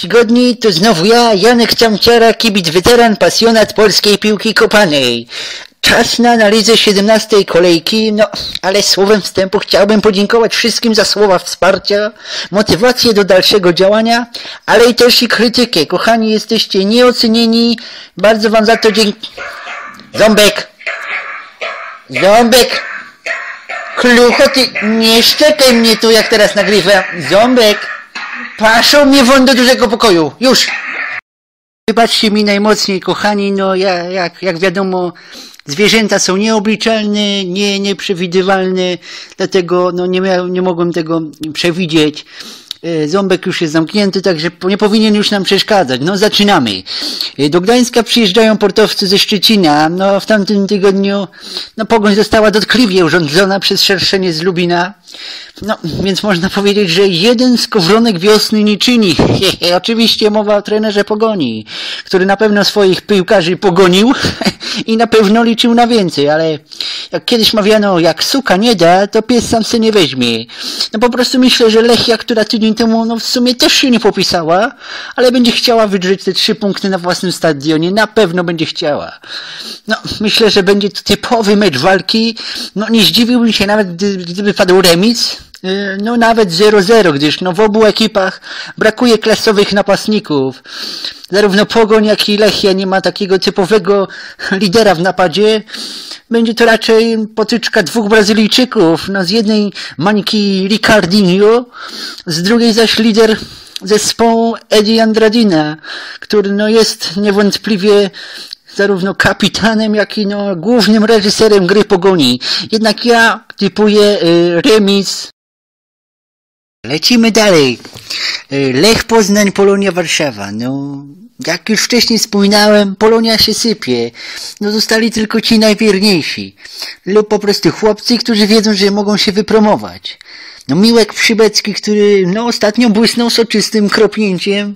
tygodni to znowu ja, Janek Ciamciara, kibic weteran, pasjonat polskiej piłki kopanej. Czas na analizę 17 kolejki, no ale słowem wstępu chciałbym podziękować wszystkim za słowa wsparcia, motywację do dalszego działania, ale i też i krytykę. Kochani, jesteście nieocenieni, bardzo wam za to dziękuję. Ząbek! Ząbek! Klucho, ty nie szczekaj mnie tu, jak teraz nagrywam. Ząbek! Paszą mnie won do dużego pokoju. Już! Wybaczcie mi najmocniej, kochani, no ja, jak, jak wiadomo, zwierzęta są nieobliczalne, nie, nieprzewidywalne, dlatego no, nie, nie mogłem tego przewidzieć. E, Ząbek już jest zamknięty, także nie powinien już nam przeszkadzać. No zaczynamy. E, Do Gdańska przyjeżdżają portowcy ze Szczecina. No w tamtym tygodniu no, pogoń została dotkliwie urządzona przez szerszenie z Lubina. No, więc można powiedzieć, że jeden skowronek wiosny nie czyni. Oczywiście mowa o trenerze Pogoni, który na pewno swoich piłkarzy pogonił i na pewno liczył na więcej, ale jak kiedyś mawiano, jak suka nie da, to pies sam się nie weźmie. No po prostu myślę, że Lechia, która tydzień temu no w sumie też się nie popisała, ale będzie chciała wydrzeć te trzy punkty na własnym stadionie, na pewno będzie chciała. No, myślę, że będzie to typowy mecz walki. No, nie zdziwiłbym się nawet, gdy, gdyby padł remis. Yy, No nawet 0-0, gdyż no w obu ekipach brakuje klasowych napastników. Zarówno Pogoń, jak i Lechia nie ma takiego typowego lidera w napadzie. Będzie to raczej potyczka dwóch Brazylijczyków. No z jednej mańki Ricardinho, z drugiej zaś lider zespołu Eddie Andradina, który no jest niewątpliwie zarówno kapitanem, jak i no, głównym reżyserem gry Pogoni. Jednak ja typuję y, remis. Lecimy dalej. Y, Lech Poznań, Polonia Warszawa. No, jak już wcześniej wspominałem, Polonia się sypie. No, zostali tylko ci najwierniejsi. Lub po prostu chłopcy, którzy wiedzą, że mogą się wypromować. No Miłek Przybecki, który no ostatnio błysnął soczystym kropnięciem.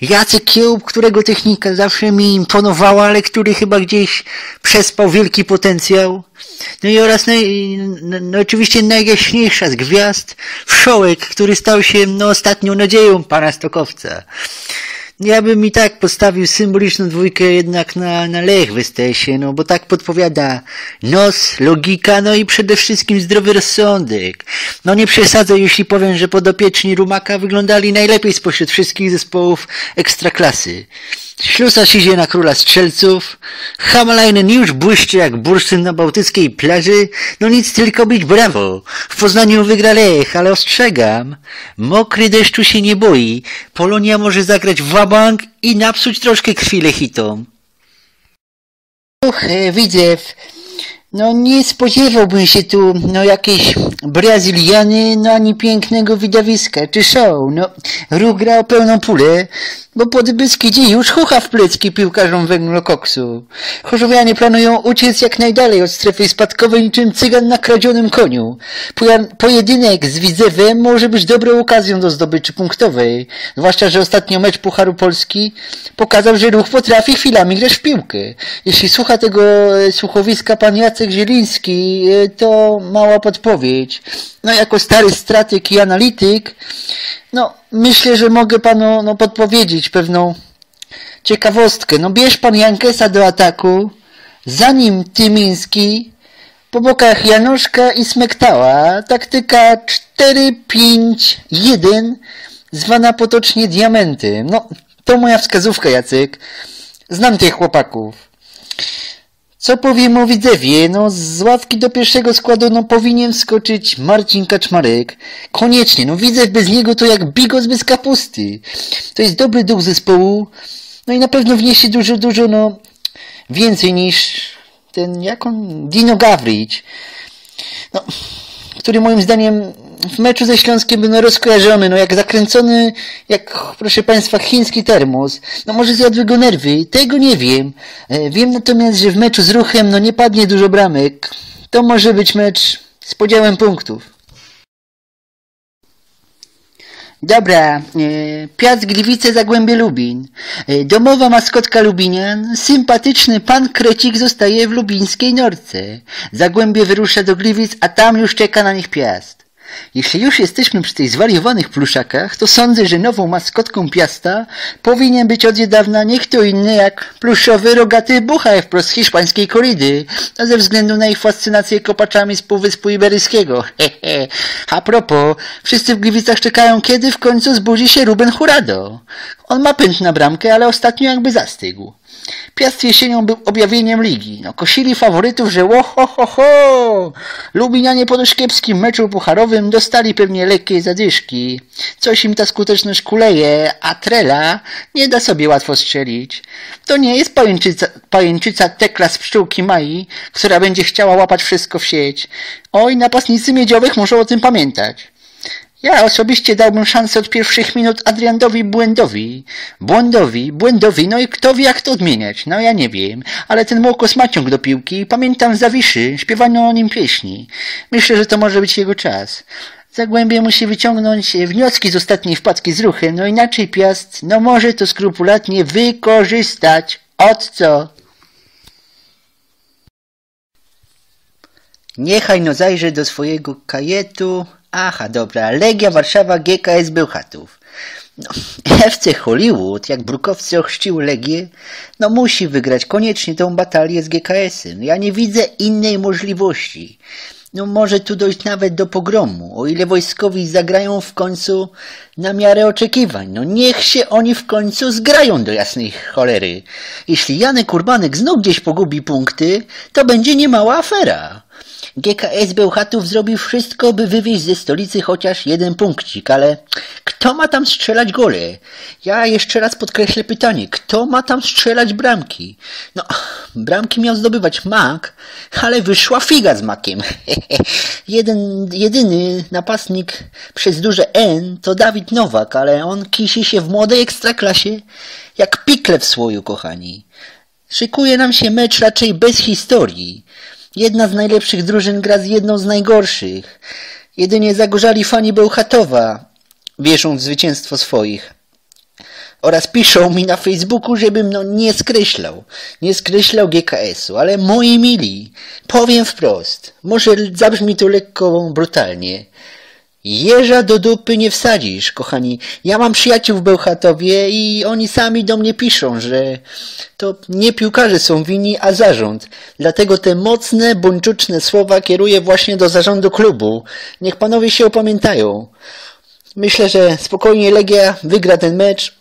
Jacek Kiełb, którego technika zawsze mi imponowała, ale który chyba gdzieś przespał wielki potencjał. No i oraz no, no oczywiście najjaśniejsza z gwiazd, Wszołek, który stał się no ostatnią nadzieją pana Stokowca. Ja bym i tak postawił symboliczną dwójkę jednak na, na Lech Wystesie, no bo tak podpowiada nos, logika, no i przede wszystkim zdrowy rozsądek. No nie przesadzę, jeśli powiem, że podopieczni Rumaka wyglądali najlepiej spośród wszystkich zespołów ekstraklasy. Ślusarz idzie na króla strzelców, Hamalainen już błyszczy jak bursztyn na bałtyckiej plaży, no nic tylko być brawo. W Poznaniu wygra Lech, ale ostrzegam, mokry deszczu się nie boi, Polonia może zagrać w wabank i napsuć troszkę krwi Lechitom. Uch, e, widzew, no nie spodziewałbym się tu, no jakiejś Brazyliany, no ani pięknego widowiska, czy show, no ruch gra o pełną pulę, bo pod Beskidzie już chucha w plecki piłkarzom węglokoksu. Chorzowianie planują uciec jak najdalej od strefy spadkowej niczym cygan na kradzionym koniu. Pojedynek z Widzewem może być dobrą okazją do zdobyczy punktowej, zwłaszcza, że ostatnio mecz Pucharu Polski pokazał, że ruch potrafi chwilami grać w piłkę. Jeśli słucha tego e, słuchowiska pan Jacek Zieliński, e, to mała podpowiedź. No jako stary stratyk i analityk, no myślę, że mogę panu no, podpowiedzieć pewną ciekawostkę. No bierz pan Jankesa do ataku, zanim Tymiński, po bokach Januszka i Smektała. Taktyka 4-5-1, zwana potocznie diamenty. No, to moja wskazówka, Jacek. Znam tych chłopaków. Co powiem o Widzewie? No, z ławki do pierwszego składu no, powinien wskoczyć Marcin Kaczmarek. Koniecznie, no Widzew bez niego to jak bigos bez kapusty. To jest dobry duch zespołu. No i na pewno wniesie dużo, dużo, no, więcej niż ten, jak on, Dino Gawrić. No, który moim zdaniem w meczu ze Śląskiem był no rozkojarzony, no jak zakręcony, jak proszę Państwa, chiński termos. No może zjadły go nerwy, tego nie wiem. E, Wiem natomiast, że w meczu z ruchem no nie padnie dużo bramek. To może być mecz z podziałem punktów. Dobra, e, Piast Gliwice Zagłębie Lubin. E, domowa maskotka Lubinian, sympatyczny pan Krecik zostaje w lubińskiej Norce. Zagłębie wyrusza do Gliwic, a tam już czeka na nich Piast. Jeśli już jesteśmy przy tej zwariowanych pluszakach, to sądzę, że nową maskotką Piasta powinien być od niedawna nie kto inny jak pluszowy rogaty buchaj wprost z hiszpańskiej koridy, a ze względu na ich fascynację kopaczami z Półwyspu Iberyjskiego. Hehe. A propos, wszyscy w Gliwicach czekają, kiedy w końcu zbudzi się Ruben Hurado. On ma pęd na bramkę, ale ostatnio jakby zastygł. Piast jesienią był objawieniem ligi. No, kosili faworytów, że ło ho, ho, Lubinianie po dość kiepskim meczu pucharowym dostali pewnie lekkie zadyszki. Coś im ta skuteczność kuleje, a Trela nie da sobie łatwo strzelić. To nie jest pajęczyca, pajęczyca Tekla z pszczółki Mai, która będzie chciała łapać wszystko w sieć. Oj, napastnicy miedziowych muszą o tym pamiętać. Ja osobiście dałbym szansę od pierwszych minut Adriandowi Błędowi. Błędowi, Błędowi, no i kto wie jak to odmieniać? No ja nie wiem, ale ten Mołkos ma ciąg do piłki. Pamiętam Zawiszy, śpiewano o nim pieśni. Myślę, że to może być jego czas. Zagłębie musi wyciągnąć wnioski z ostatniej wpadki z ruchy, no inaczej Piast, no może to skrupulatnie wykorzystać. Od co? Niechaj no zajrzy do swojego kajetu. Aha, dobra. Legia Warszawa GKS Bełchatów. No, FC Hollywood, jak brukowcy ochrzciły Legię, no musi wygrać koniecznie tą batalię z GKS-em. Ja nie widzę innej możliwości. No może tu dojść nawet do pogromu, o ile wojskowi zagrają w końcu na miarę oczekiwań. No niech się oni w końcu zgrają do jasnej cholery. Jeśli Janek Urbanek znów gdzieś pogubi punkty, to będzie niemała afera. GKS Bełchatów zrobił wszystko, by wywieźć ze stolicy chociaż jeden punkcik, ale kto ma tam strzelać gole? Ja jeszcze raz podkreślę pytanie, kto ma tam strzelać bramki? No, bramki miał zdobywać Mak, ale wyszła figa z Makiem. Jeden, jedyny napastnik przez duże N to Dawid Nowak, ale on kisi się w młodej ekstraklasie jak pikle w słoju, kochani. Szykuje nam się mecz raczej bez historii. Jedna z najlepszych drużyn gra z jedną z najgorszych. Jedynie zagorzali fani Bełchatowa wierzą w zwycięstwo swoich. Oraz piszą mi na Facebooku, żebym no nie skreślał, nie skreślał GKS-u, ale moi mili, powiem wprost, może zabrzmi to lekko brutalnie, Jeża do dupy nie wsadzisz, kochani. Ja mam przyjaciół w Bełchatowie i oni sami do mnie piszą, że to nie piłkarze są winni, a zarząd. Dlatego te mocne, buńczuczne słowa kieruję właśnie do zarządu klubu. Niech panowie się opamiętają. Myślę, że spokojnie Legia wygra ten mecz.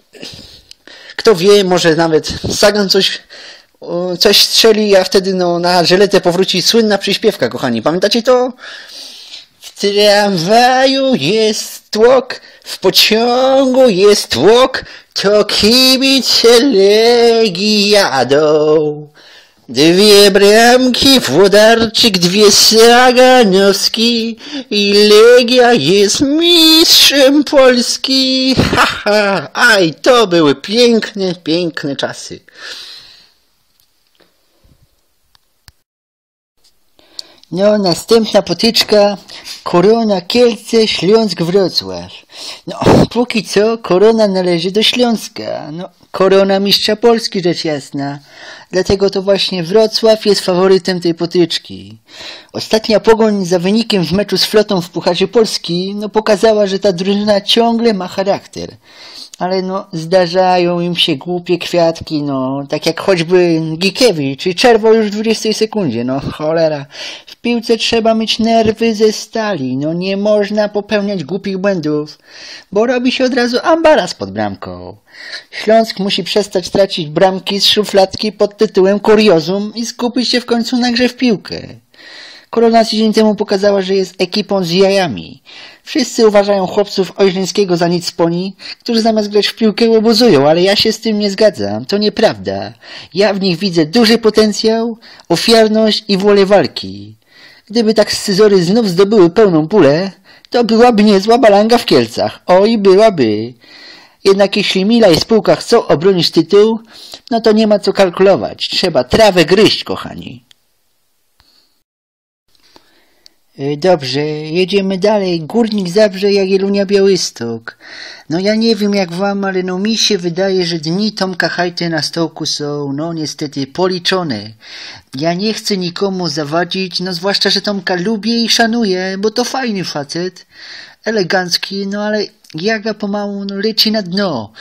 Kto wie, może nawet Sagan coś, coś strzeli, a wtedy no, na żeletę powróci słynna przyśpiewka, kochani. Pamiętacie to? Tramwaju jest tłok, w pociągu jest tłok, to kibice Legii jadą. Dwie bramki, Włodarczyk, dwie Saganowski i Legia jest mistrzem Polski. Ha, ha, aj, to były piękne, piękne czasy. No, następna potyczka. Korona Kielce, Śląsk Wrocław. No, póki co korona należy do Śląska. No, korona mistrza Polski, rzecz jasna. Dlatego to właśnie Wrocław jest faworytem tej potyczki. Ostatnia pogoń za wynikiem w meczu z flotą w Pucharze Polski no, pokazała, że ta drużyna ciągle ma charakter ale no zdarzają im się głupie kwiatki, no tak jak choćby Gikiewicz i czerwo już w 20 sekundzie, no cholera. W piłce trzeba mieć nerwy ze stali, no nie można popełniać głupich błędów, bo robi się od razu ambaras pod bramką. Śląsk musi przestać tracić bramki z szufladki pod tytułem kuriozum i skupić się w końcu na grze w piłkę. Korona tydzień temu pokazała, że jest ekipą z jajami. Wszyscy uważają chłopców Ojrzyńskiego za nic poni, którzy zamiast grać w piłkę łobuzują, ale ja się z tym nie zgadzam. To nieprawda. Ja w nich widzę duży potencjał, ofiarność i wolę walki. Gdyby tak scyzory znów zdobyły pełną pulę, to byłaby niezła balanga w Kielcach. Oj, byłaby. Jednak jeśli Mila i spółka chcą obronić tytuł, no to nie ma co kalkulować. Trzeba trawę gryźć, kochani. Dobrze, jedziemy dalej. Górnik Zabrze, Jagiellonia Białystok. No ja nie wiem jak wam, ale no mi się wydaje, że dni Tomka Hajty na stołku są, no niestety, policzone. Ja nie chcę nikomu zawadzić, no zwłaszcza, że Tomka lubię i szanuję, bo to fajny facet. Elegancki, no ale Jaga pomału no, leci na dno.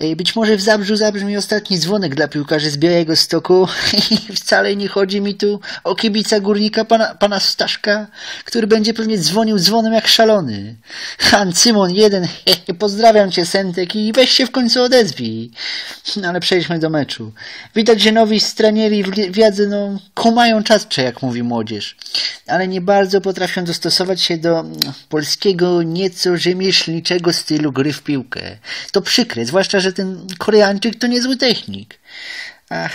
E, Być może w Zabrzu zabrzmi ostatni dzwonek dla piłkarzy z Białego Stoku wcale nie chodzi mi tu o kibica górnika pana, pana Staszka, który będzie pewnie dzwonił dzwonem jak szalony. Han Cymon jeden, pozdrawiam cię Sentek i weź się w końcu odezwij. No ale przejdźmy do meczu. Widać, że nowi stranieri w wiedzy no, kumają czascze, jak mówi młodzież, ale nie bardzo potrafią dostosować się do mm, polskiego, nieco rzemieślniczego stylu gry w piłkę. To przykre, zwłaszcza, że ten Koreańczyk to niezły technik. Ach,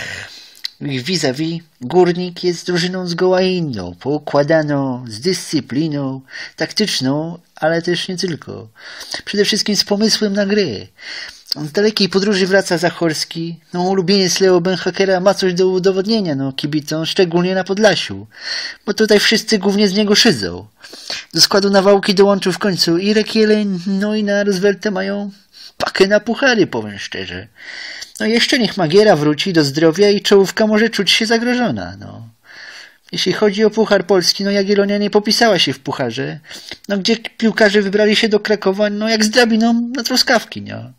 ich vis-a-vis górnik jest drużyną zgoła inną, poukładaną, z dyscypliną, taktyczną, ale też nie tylko. Przede wszystkim z pomysłem na grę. Z dalekiej podróży wraca Zachorski. No, ulubieniec Leo Benhakera ma coś do udowodnienia, no, kibicom, szczególnie na Podlasiu. Bo tutaj wszyscy głównie z niego szydzą. Do składu nawałki dołączył w końcu Irek Jeleń, no i na Roosevelta mają pakę na puchary, powiem szczerze. No jeszcze niech Magiera wróci do zdrowia i czołówka może czuć się zagrożona, no. Jeśli chodzi o Puchar Polski, no Jagiellonia nie popisała się w Pucharze, no gdzie piłkarze wybrali się do Krakowa, no jak z drabiną na truskawki, no.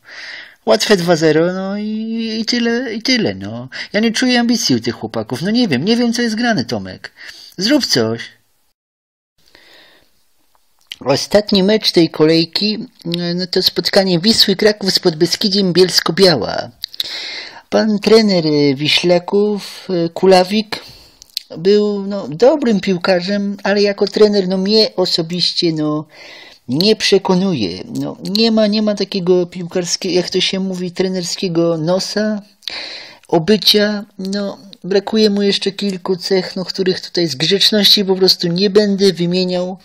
Łatwe 2-0, no i, i tyle, i tyle, no. Ja nie czuję ambicji u tych chłopaków, no nie wiem, nie wiem co jest grane, Tomek. Zrób coś. Ostatni mecz tej kolejki no to spotkanie Wisły Kraków z Podbeskidziem Bielsko-Biała. Pan trener Wiślaków, Kulawik, był no, dobrym piłkarzem, ale jako trener no, mnie osobiście no, nie przekonuje. No, nie, ma, nie ma takiego piłkarskiego, jak to się mówi, trenerskiego nosa, obycia. No, brakuje mu jeszcze kilku cech, no, których tutaj z grzeczności po prostu nie będę wymieniał,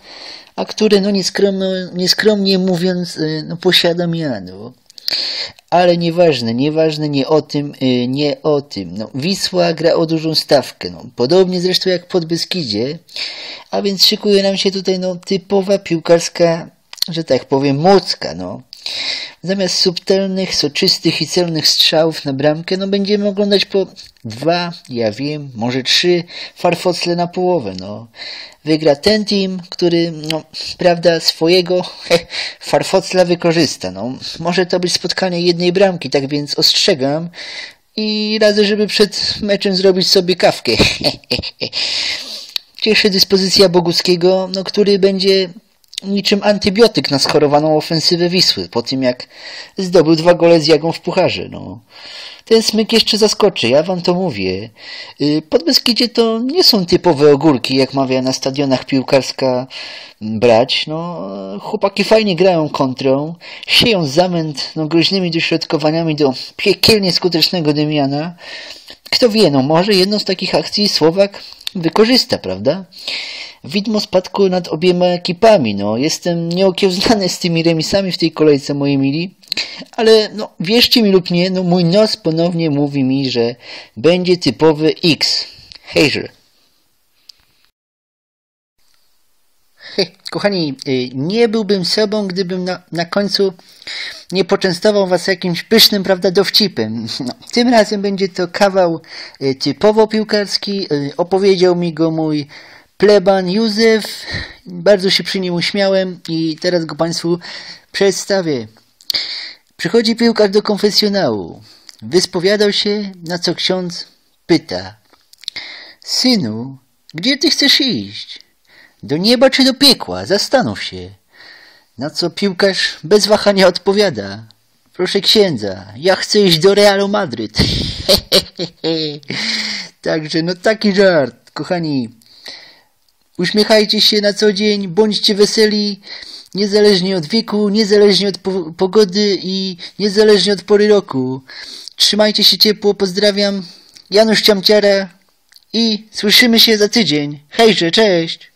a które, no nieskromnie, nieskromnie mówiąc, no, posiadam ja. No. Ale nieważne, nieważne, nie o tym, nie o tym. No, Wisła gra o dużą stawkę, no, podobnie zresztą jak pod Beskidzie, a więc szykuje nam się tutaj no, typowa piłkarska, że tak powiem, mocka. No. Zamiast subtelnych, soczystych i celnych strzałów na bramkę, no będziemy oglądać po dwa, ja wiem, może trzy farfocle na połowę, no. Wygra ten team, który, no, prawda, swojego he, farfocla wykorzysta, no. Może to być spotkanie jednej bramki, tak więc ostrzegam i radzę, żeby przed meczem zrobić sobie kawkę. Cieszy dyspozycja Boguskiego, no, który będzie niczym antybiotyk na schorowaną ofensywę Wisły, po tym jak zdobył dwa gole z Jagą w pucharze. No. Ten smyk jeszcze zaskoczy, ja wam to mówię. Pod Beskidzie to nie są typowe ogórki, jak mawia na stadionach piłkarska brać. No, chłopaki fajnie grają kontrą, sieją zamęt no, groźnymi dośrodkowaniami do piekielnie skutecznego Demiana. Kto wie, no może jedną z takich akcji Słowak wykorzysta, prawda? Widmo spadku nad obiema ekipami. No, jestem nieokiełznany z tymi remisami w tej kolejce, moi mili. Ale no, wierzcie mi lub nie, no, mój nos ponownie mówi mi, że będzie typowy X. Hejże. Kochani, nie byłbym sobą, gdybym na, na końcu nie poczęstował was jakimś pysznym, prawda, dowcipem. No, tym razem będzie to kawał typowo piłkarski. Opowiedział mi go mój pleban Józef. Bardzo się przy nim uśmiałem i teraz go Państwu przedstawię. Przychodzi piłkarz do konfesjonału. Wyspowiadał się, na co ksiądz pyta. Synu, gdzie ty chcesz iść? Do nieba czy do piekła? Zastanów się. Na co piłkarz bez wahania odpowiada. Proszę księdza, ja chcę iść do Realu Madryt. Także no taki żart, kochani. Uśmiechajcie się na co dzień, bądźcie weseli, niezależnie od wieku, niezależnie od po pogody i niezależnie od pory roku. Trzymajcie się ciepło, pozdrawiam. Janusz Ciamciara i słyszymy się za tydzień. Hejże, cześć!